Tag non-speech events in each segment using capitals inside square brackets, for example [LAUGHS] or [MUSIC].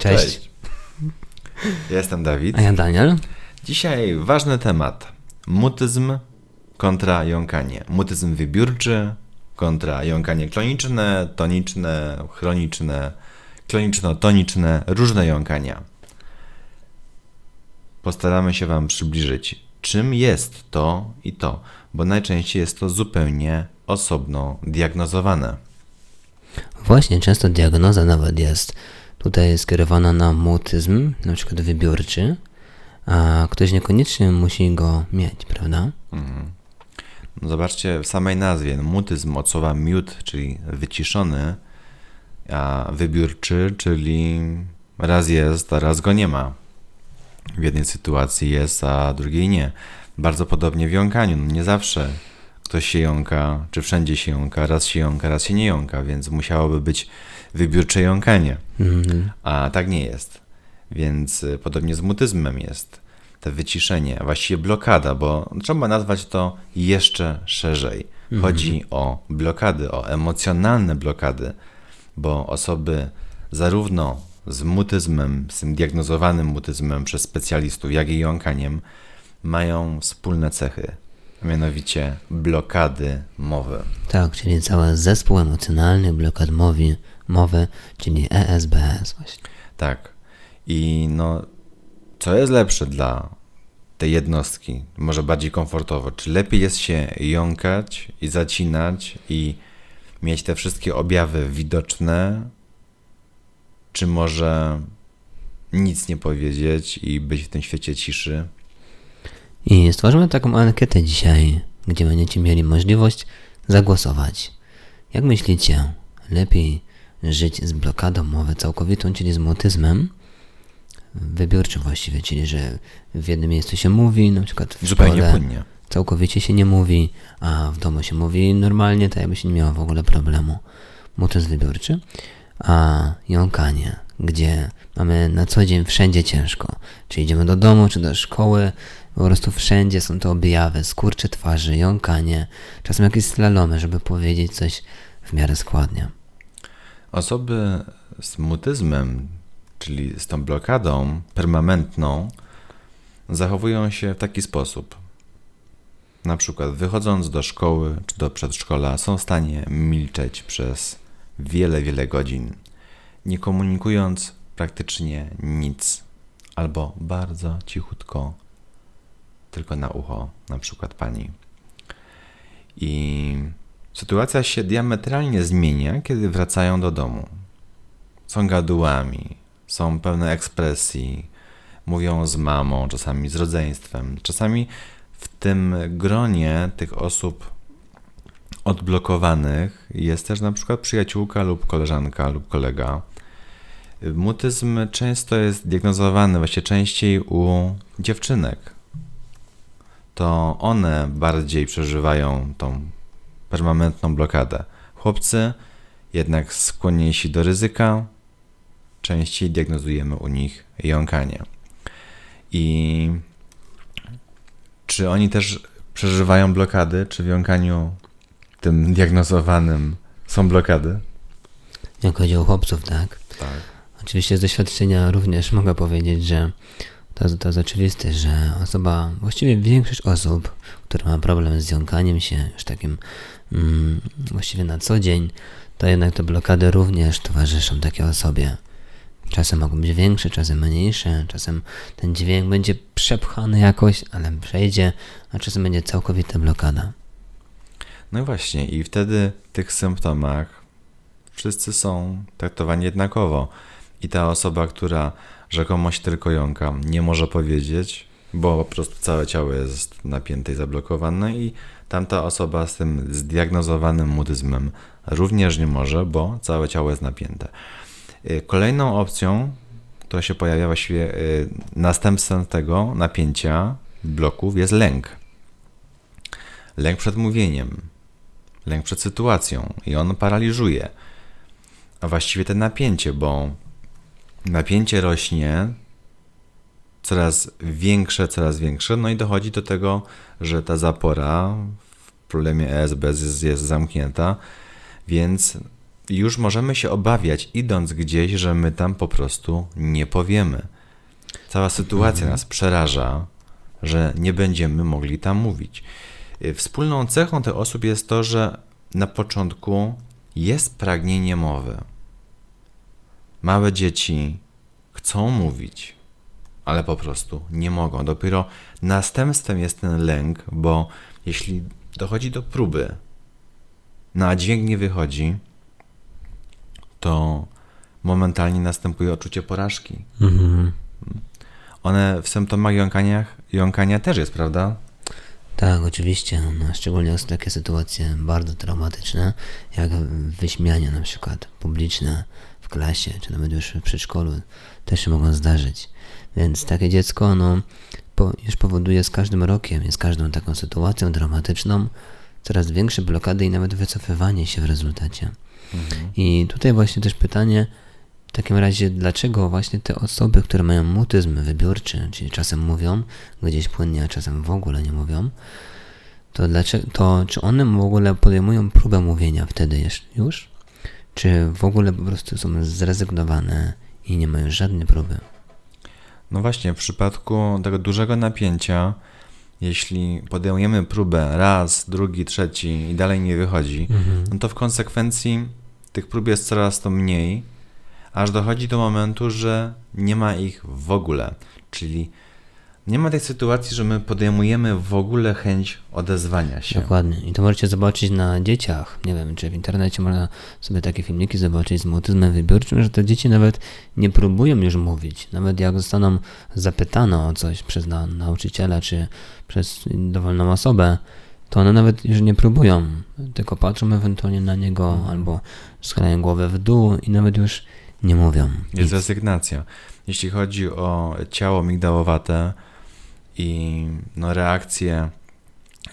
Cześć. Ja jestem Dawid. A ja Daniel. Dzisiaj ważny temat. Mutyzm kontra jąkanie. Mutyzm wybiórczy kontra jąkanie kloniczne, toniczne, chroniczne, kloniczno-toniczne, różne jąkania. Postaramy się Wam przybliżyć, czym jest to i to, bo najczęściej jest to zupełnie osobno diagnozowane. Właśnie, często diagnoza nawet jest tutaj skierowana na mutyzm, na przykład wybiórczy, a ktoś niekoniecznie musi go mieć, prawda? No zobaczcie w samej nazwie, no, mutyzm od słowa miód, czyli wyciszony, a wybiórczy, czyli raz jest, a raz go nie ma. W jednej sytuacji jest, a drugiej nie. Bardzo podobnie w jąkaniu. No nie zawsze ktoś się jąka, czy wszędzie się jąka, raz się jąka, raz się nie jąka, więc musiałoby być wybiórcze jąkanie. Mhm. A tak nie jest. Więc y, podobnie z mutyzmem jest. To wyciszenie, a właściwie blokada, bo trzeba nazwać to jeszcze szerzej. Chodzi o blokady, o emocjonalne blokady, bo osoby zarówno z mutyzmem, z tym diagnozowanym mutyzmem przez specjalistów, jak i jąkaniem, mają wspólne cechy, a mianowicie blokady mowy. Tak, czyli cały zespół emocjonalny blokad mowy, mowy, czyli ESBS właśnie. Tak. I no, co jest lepsze dla tej jednostki? Może bardziej komfortowo? Czy lepiej jest się jąkać i zacinać i mieć te wszystkie objawy widoczne? Czy może nic nie powiedzieć i być w tym świecie ciszy? I stworzymy taką ankietę dzisiaj, gdzie będziecie mieli możliwość zagłosować. Jak myślicie, lepiej żyć z blokadą mowy całkowitą, czyli z mutyzmem, wybiórczym właściwie, czyli że w jednym miejscu się mówi, na przykład w Zupełnie szkole płynnie. całkowicie się nie mówi, a w domu się mówi normalnie, tak jakby się nie miało w ogóle problemu. Mutyzm wybiórczy, a jąkanie, gdzie mamy na co dzień wszędzie ciężko. Czy idziemy do domu, czy do szkoły, po prostu wszędzie są to objawy, skurcze twarzy, jąkanie, czasem jakieś slalomy, żeby powiedzieć coś w miarę składnie. Osoby z mutyzmem, czyli z tą blokadą permanentną, zachowują się w taki sposób. Na przykład wychodząc do szkoły czy do przedszkola, są w stanie milczeć przez wiele, wiele godzin, nie komunikując praktycznie nic, albo bardzo cichutko, tylko na ucho, na przykład pani. I sytuacja się diametralnie zmienia, kiedy wracają do domu. Są gadułami, są pełne ekspresji, mówią z mamą, czasami z rodzeństwem. Czasami w tym gronie tych osób odblokowanych jest też na przykład przyjaciółka lub koleżanka lub kolega. Mutyzm często jest diagnozowany właśnie częściej u dziewczynek. To one bardziej przeżywają tą permanentną blokadę. Chłopcy jednak skłonniejsi do ryzyka, częściej diagnozujemy u nich jąkanie. I czy oni też przeżywają blokady? Czy w jąkaniu tym diagnozowanym są blokady? Jak chodzi o chłopców, tak? Tak. Oczywiście z doświadczenia również mogę powiedzieć, że to, to jest oczywiste, że osoba, właściwie większość osób, które ma problem z jąkaniem się już takim właściwie na co dzień, to jednak te blokady również towarzyszą takiej osobie. Czasem mogą być większe, czasem mniejsze, czasem ten dźwięk będzie przepchany jakoś, ale przejdzie, a czasem będzie całkowita blokada. No właśnie, i wtedy w tych symptomach wszyscy są traktowani jednakowo. I ta osoba, która rzekomo się tylko jąka, nie może powiedzieć, bo po prostu całe ciało jest napięte i zablokowane, i tamta osoba z tym zdiagnozowanym mutyzmem również nie może, bo całe ciało jest napięte. Y, Kolejną opcją, która się pojawia właściwie y, następstwem tego napięcia bloków jest lęk. Lęk przed mówieniem, lęk przed sytuacją i on paraliżuje. A właściwie to napięcie, bo napięcie rośnie coraz większe, coraz większe, no i dochodzi do tego, że ta zapora w problemie ESB jest, jest zamknięta, więc już możemy się obawiać, idąc gdzieś, że my tam po prostu nie powiemy. Cała sytuacja nas przeraża, że nie będziemy mogli tam mówić. Y, Wspólną cechą tych osób jest to, że na początku jest pragnienie mowy. Małe dzieci chcą mówić, ale po prostu nie mogą. Dopiero następstwem jest ten lęk, bo jeśli dochodzi do próby, no a dźwięk nie wychodzi, to momentalnie następuje odczucie porażki. Mhm. One w symptomach jąkania, jąkania też jest, prawda? Tak, oczywiście. No, szczególnie są takie sytuacje bardzo traumatyczne, jak wyśmiania na przykład publiczne w klasie, czy nawet już w przedszkolu też się mogą zdarzyć. Więc takie dziecko no, po, już powoduje z każdym rokiem i z każdą taką sytuacją dramatyczną coraz większe blokady i nawet wycofywanie się w rezultacie. I tutaj właśnie też pytanie, w takim razie, dlaczego właśnie te osoby, które mają mutyzm wybiórczy, czyli czasem mówią gdzieś płynnie, a czasem w ogóle nie mówią, to, dlaczego, to czy one w ogóle podejmują próbę mówienia wtedy już? Czy w ogóle po prostu są zrezygnowane i nie mają żadnej próby? No właśnie, w przypadku tego dużego napięcia, jeśli podejmujemy próbę raz, drugi, trzeci i dalej nie wychodzi, no to w konsekwencji tych prób jest coraz to mniej, aż dochodzi do momentu, że nie ma ich w ogóle. Czyli nie ma tej sytuacji, że my podejmujemy w ogóle chęć odezwania się. Dokładnie. I to możecie zobaczyć na dzieciach. Nie wiem, czy w internecie można sobie takie filmiki zobaczyć z mutyzmem wybiórczym, że te dzieci nawet nie próbują już mówić. Nawet jak zostaną zapytane o coś przez na, nauczyciela, czy przez dowolną osobę, to one nawet już nie próbują, tylko patrzą ewentualnie na niego albo schylają głowę w dół i nawet już nie mówią. Jest rezygnacja. Jeśli chodzi o ciało migdałowate i no, reakcje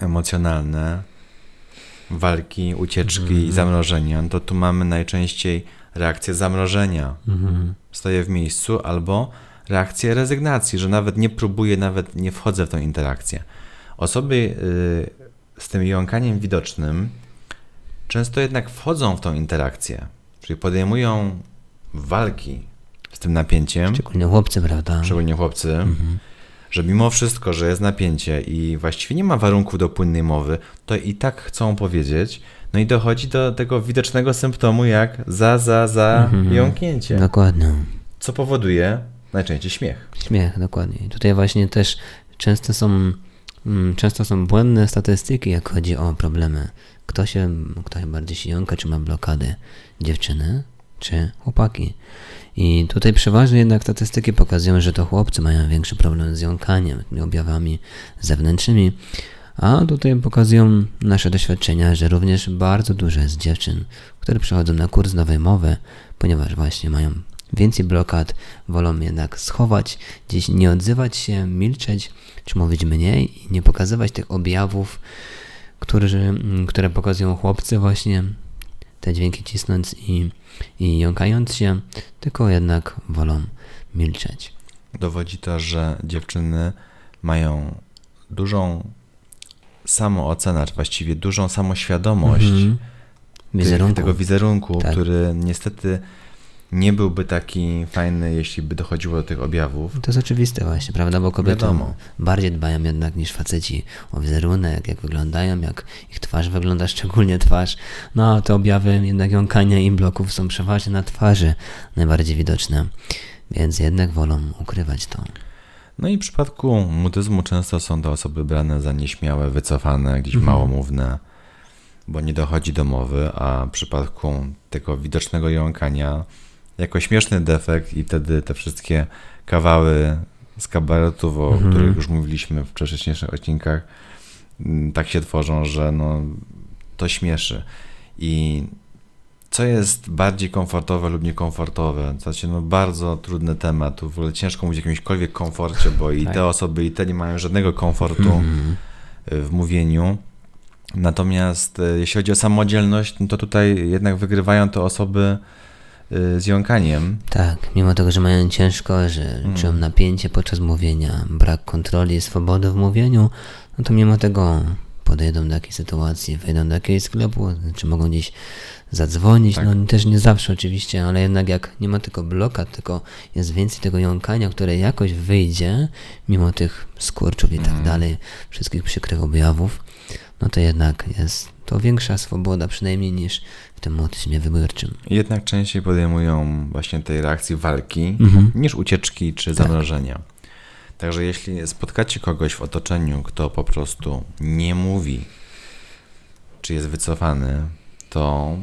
emocjonalne, walki, ucieczki i zamrożenia, to tu mamy najczęściej reakcję zamrożenia. Mhm. Stoję w miejscu albo reakcję rezygnacji, że nawet nie próbuję, nawet nie wchodzę w tą interakcję. Osoby y, z tym jąkaniem widocznym często jednak wchodzą w tą interakcję, czyli podejmują walki z tym napięciem, Szczególnie chłopcy, prawda? szczególnie chłopcy, że mimo wszystko, że jest napięcie i właściwie nie ma warunków do płynnej mowy, to i tak chcą powiedzieć, no i dochodzi do tego widocznego symptomu jak za, za, za jąknięcie, Dokładnie. co powoduje najczęściej śmiech. Śmiech, dokładnie. I tutaj właśnie też często są, mm, często są błędne statystyki, jak chodzi o problemy. Kto się, kto się bardziej się jąka, czy ma blokady? Dziewczyny, czy chłopaki? I tutaj przeważnie jednak statystyki pokazują, że to chłopcy mają większy problem z jąkaniem, objawami zewnętrznymi, a tutaj pokazują nasze doświadczenia, że również bardzo dużo jest dziewczyn, które przychodzą na kurs nowej mowy, ponieważ właśnie mają więcej blokad, wolą jednak schować, gdzieś nie odzywać się, milczeć, czy mówić mniej i nie pokazywać tych objawów, które pokazują chłopcy właśnie, te dźwięki cisnąc i, i jąkając się, tylko jednak wolą milczeć. Dowodzi to, że dziewczyny mają dużą samoocenę, czy właściwie dużą samoświadomość Mhm. tych, Wizerunku. tego wizerunku, Tak. który niestety nie byłby taki fajny, jeśli by dochodziło do tych objawów. To jest oczywiste właśnie, prawda? Bo kobiety Wiadomo. bardziej dbają jednak niż faceci o wizerunek, jak wyglądają, jak ich twarz wygląda, [LAUGHS] szczególnie twarz. No, te objawy jednak jąkania i bloków są przeważnie na twarzy najbardziej widoczne, więc jednak wolą ukrywać to. No i w przypadku mutyzmu często są to osoby brane za nieśmiałe, wycofane, gdzieś małomówne, bo nie dochodzi do mowy, a w przypadku tego widocznego jąkania jako śmieszny defekt i wtedy te wszystkie kawały z kabaretów, o których już mówiliśmy w wcześniejszych odcinkach, mm, tak się tworzą, że no, to śmieszy. I co jest bardziej komfortowe lub niekomfortowe? To znaczy, no bardzo trudny temat. W ogóle ciężko mówić o jakimśkolwiek komforcie, bo i Tak. te osoby, i te nie mają żadnego komfortu y, w mówieniu. Natomiast y, jeśli chodzi o samodzielność, no to tutaj jednak wygrywają te osoby z jąkaniem. Tak, mimo tego, że mają ciężko, że czują napięcie podczas mówienia, brak kontroli, swobody w mówieniu, no to mimo tego podejdą do jakiejś sytuacji, wejdą do jakiegoś sklepu, czy mogą gdzieś zadzwonić, Tak. no też nie zawsze oczywiście, ale jednak jak nie ma tylko blokad, tylko jest więcej tego jąkania, które jakoś wyjdzie, mimo tych skurczów i tak dalej, wszystkich przykrych objawów, no to jednak jest to większa swoboda przynajmniej niż w tym autyzmie wyborczym. Jednak częściej podejmują właśnie tej reakcji walki Mhm. niż ucieczki czy zamrożenia. Także jeśli spotkacie kogoś w otoczeniu, kto po prostu nie mówi, czy jest wycofany, to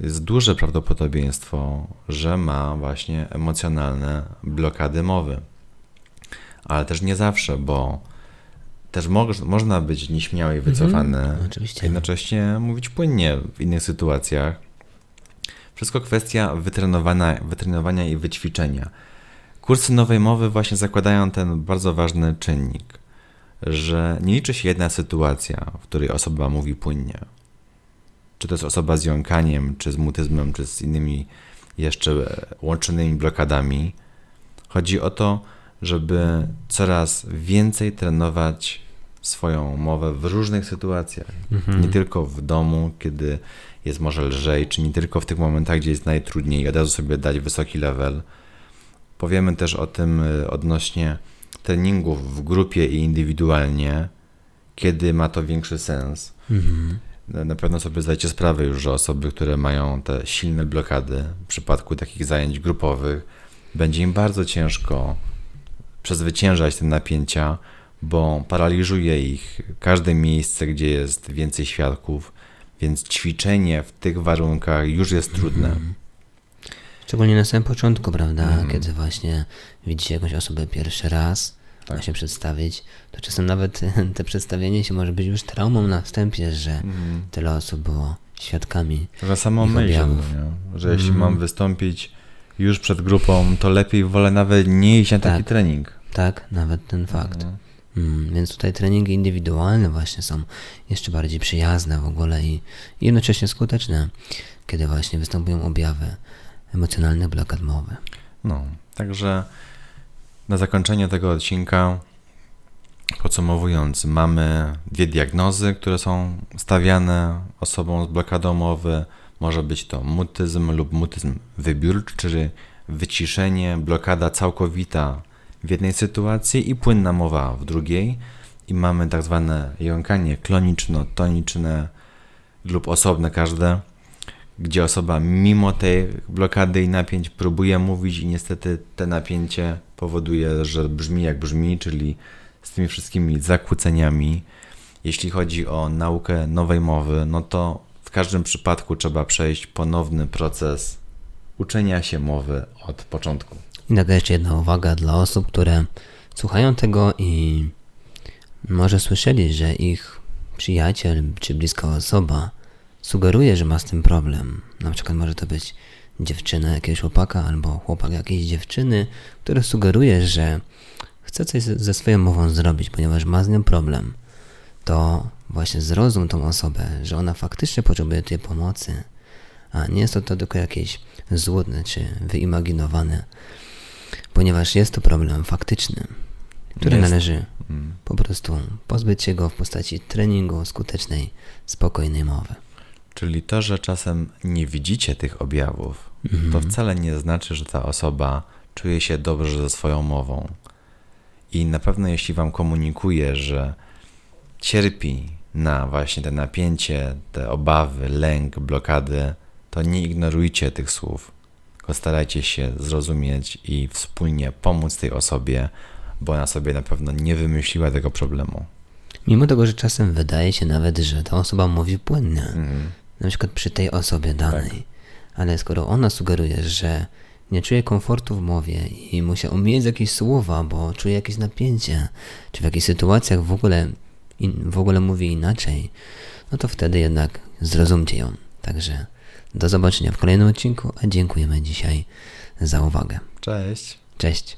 jest duże prawdopodobieństwo, że ma właśnie emocjonalne blokady mowy. Ale też nie zawsze, bo też mo- można być nieśmiały i wycofany, Mhm. Oczywiście. jednocześnie mówić płynnie w innych sytuacjach. Wszystko kwestia wytrenowania, wytrenowania i wyćwiczenia. Kursy nowej mowy właśnie zakładają ten bardzo ważny czynnik, że nie liczy się jedna sytuacja, w której osoba mówi płynnie. Czy to jest osoba z jąkaniem, czy z mutyzmem, czy z innymi jeszcze e, łączonymi blokadami. Chodzi o to, żeby coraz więcej trenować swoją mowę w różnych sytuacjach. Nie tylko w domu, kiedy jest może lżej, czy nie tylko w tych momentach, gdzie jest najtrudniej, od razu sobie dać wysoki level. Powiemy też o tym y, odnośnie treningów w grupie i indywidualnie, kiedy ma to większy sens. Mhm. Na pewno sobie zdajecie sprawę już, że osoby, które mają te silne blokady w przypadku takich zajęć grupowych, będzie im bardzo ciężko przezwyciężać te napięcia, bo paraliżuje ich każde miejsce, gdzie jest więcej świadków, więc ćwiczenie w tych warunkach już jest trudne. Szczególnie na samym początku, prawda? Mhm. Kiedy właśnie widzicie jakąś osobę pierwszy raz, Tak. ma się przedstawić, to czasem nawet [LAUGHS] te przedstawienie się może być już traumą na wstępie, że Mhm. tyle osób było świadkami. Że samą myśl, nie? że jeśli Mhm. mam wystąpić już przed grupą, to lepiej wolę nawet nie iść na taki Tak. trening. Tak, nawet ten fakt. Mhm. Mm, więc tutaj treningi indywidualne właśnie są jeszcze bardziej przyjazne w ogóle i i jednocześnie skuteczne, kiedy właśnie występują objawy emocjonalnych blokad mowy. No, także na zakończenie tego odcinka, podsumowując, mamy dwie diagnozy, które są stawiane osobom z blokadą mowy. Może być to mutyzm lub mutyzm wybiórczy, czyli wyciszenie, blokada całkowita w jednej sytuacji i płynna mowa w drugiej. I mamy tak zwane jąkanie kloniczno-toniczne lub osobne każde, gdzie osoba mimo tej blokady i napięć próbuje mówić i niestety te napięcie powoduje, że brzmi jak brzmi, czyli z tymi wszystkimi zakłóceniami. Jeśli chodzi o naukę nowej mowy, no to w każdym przypadku trzeba przejść ponowny proces uczenia się mowy od początku. I nagle jeszcze jedna uwaga dla osób, które słuchają tego i może słyszeli, że ich przyjaciel czy bliska osoba sugeruje, że ma z tym problem. Na przykład może to być dziewczyna jakiegoś chłopaka albo chłopak jakiejś dziewczyny, który sugeruje, że chce coś ze swoją mową zrobić, ponieważ ma z nią problem. To właśnie zrozum tą osobę, że ona faktycznie potrzebuje tej pomocy, a nie jest to, to tylko jakieś złudne czy wyimaginowane ponieważ jest to problem faktyczny, który Jest. należy Mm. po prostu pozbyć się go w postaci treningu skutecznej, spokojnej mowy. Czyli to, że czasem nie widzicie tych objawów, to wcale nie znaczy, że ta osoba czuje się dobrze ze swoją mową. I na pewno jeśli wam komunikuje, że cierpi na właśnie te napięcie, te obawy, lęk, blokady, to nie ignorujcie tych słów. Tylko starajcie się zrozumieć i wspólnie pomóc tej osobie, bo ona sobie na pewno nie wymyśliła tego problemu. Mimo tego, że czasem wydaje się nawet, że ta osoba mówi płynnie, Mhm. Na przykład przy tej osobie danej, ale skoro ona sugeruje, że nie czuje komfortu w mowie i musi omijać jakieś słowa, bo czuje jakieś napięcie, czy w jakichś sytuacjach w ogóle, in, w ogóle mówi inaczej, no to wtedy jednak zrozumcie ją. Także do zobaczenia w kolejnym odcinku, a dziękujemy dzisiaj za uwagę. Cześć! Cześć!